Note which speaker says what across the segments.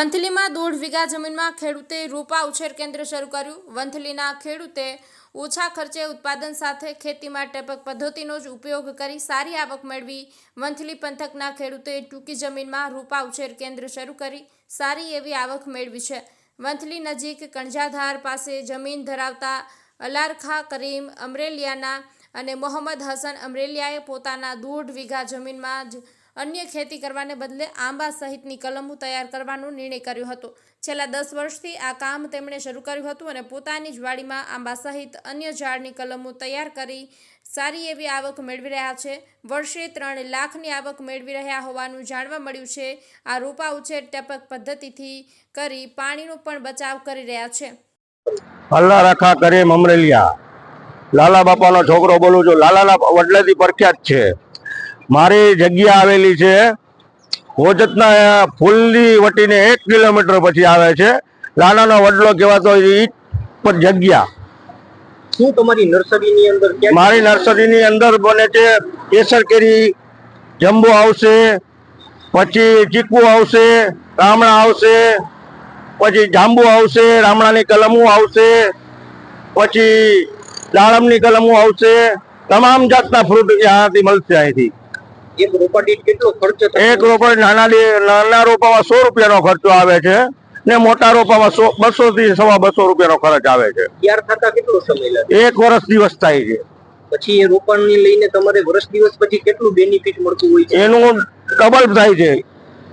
Speaker 1: વંથલીમાં દોઢ વીઘા જમીનમાં ખેડૂતે રોપા ઉછેર કેન્દ્ર શરૂ કર્યું. વંથલીના ખેડૂતે ઓછા ખર્ચે ઉત્પાદન સાથે ખેતીમાં ટપક પદ્ધતિનો જ ઉપયોગ કરી સારી આવક મેળવી વંથલી પંથકના ખેડૂતે ટૂંકી જમીનમાં રોપા ઉછેર કેન્દ્ર શરૂ કરી સારી એવી આવક મેળવી છે. વંથલી નજીક કણજાધાર પાસે જમીન ધરાવતા અલારખા કરીમ અમરેલિયાના અને મોહમ્મદ હસન અમરેલિયાએ પોતાના દોઢ વીઘા જમીનમાં જ અન્ય ખેતી કરવાને બદલે આંબા સહિતની કલમો તૈયાર કરવાનો નિર્ણય કર્યો હતો. છેલ્લા દસ વર્ષથી આ કામ તેમણે શરૂ કર્યું હતું અને પોતાની જ વાડીમાં આંબા સહિત અન્ય ઝાડની કલમો તૈયાર કરી સારી એવી આવક મેળવી રહ્યા છે. વર્ષે ત્રણ લાખની આવક મેળવી રહ્યા હોવાનું જાણવા મળ્યું છે. આ રોપા ઉછેર ટપક પદ્ધતિથી કરી પાણીનો પણ બચાવ કરી રહ્યા છે.
Speaker 2: અલ્લા રાખા કરે મમરેલિયા. લાલા બાપાનો છોકરો બોલું છું લાલાના વડલેથી પ્રખ્યાત છે. મારી જગ્યા આવેલી છે. હોજતના ફૂલની વટીને એક કિલોમીટર પછી આવે છે. લાનાનો વડલો કહેવાતો ઈટ પર જગ્યા.
Speaker 3: શું તમારી નર્સરીની અંદર
Speaker 2: મારી નર્સરીની અંદર બને છે કેસર કેરી જંબુ આવશે પછી ચીકુ આવશે રામણા આવશે પછી જાંબુ આવશે રામણાની કલમો આવશે પછી દાડમની કલમો આવશે. તમામ જાતના ફ્રૂટ ત્યાંથી મળશે અહીંથી.
Speaker 3: એક રોપા દીઠ કેટલો ખર્ચ
Speaker 2: એક રોપા નાના નાના રોપામાં સો રૂપિયાનો ખર્ચો આવે છે ને મોટા રોપામાં સો બસો થી સવા બસો રૂપિયાનો ખર્ચ આવે છે.
Speaker 3: ત્યાર થતા કેટલો સમય લાગે?
Speaker 2: એક વર્ષ દિવસ થાય છે.
Speaker 3: પછી એ રોપાણને લઈને તમારે વર્ષ દિવસ પછી કેટલું બેનિફિટ મળતું હોય છે?
Speaker 2: એનું ડબલ થાય છે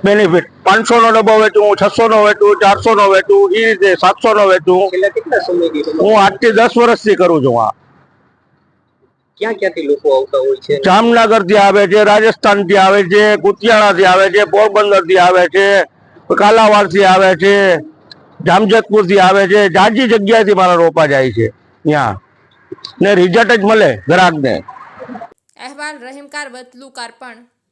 Speaker 2: બેનિફિટ પાંચસો નો ડબ્બો વેચું છસો નો વેચું ચારસો નો વેચું એ રીતે સાતસો નો વેચું
Speaker 3: કેટલા સમયથી
Speaker 2: હું આઠથી દસ વર્ષથી કરું છું આ.
Speaker 3: ક્યાં ક્યાંથી લોકો આવતા હોય છે?
Speaker 2: જામનગરથી આવે છે રાજસ્થાનથી આવે છે કુતિયાણા થી આવે છે પોરબંદરથી આવે છે કાલાવાડથી આવે છે જામજતપુરથી આવે છે જાજી જગ્યાએથી મારા રોપા જાય છે ત્યાં ને રિઝલ્ટ જ મળે ગ્રાહકને.
Speaker 1: અહેવાલ રહીમકાર વતલુ કારપણ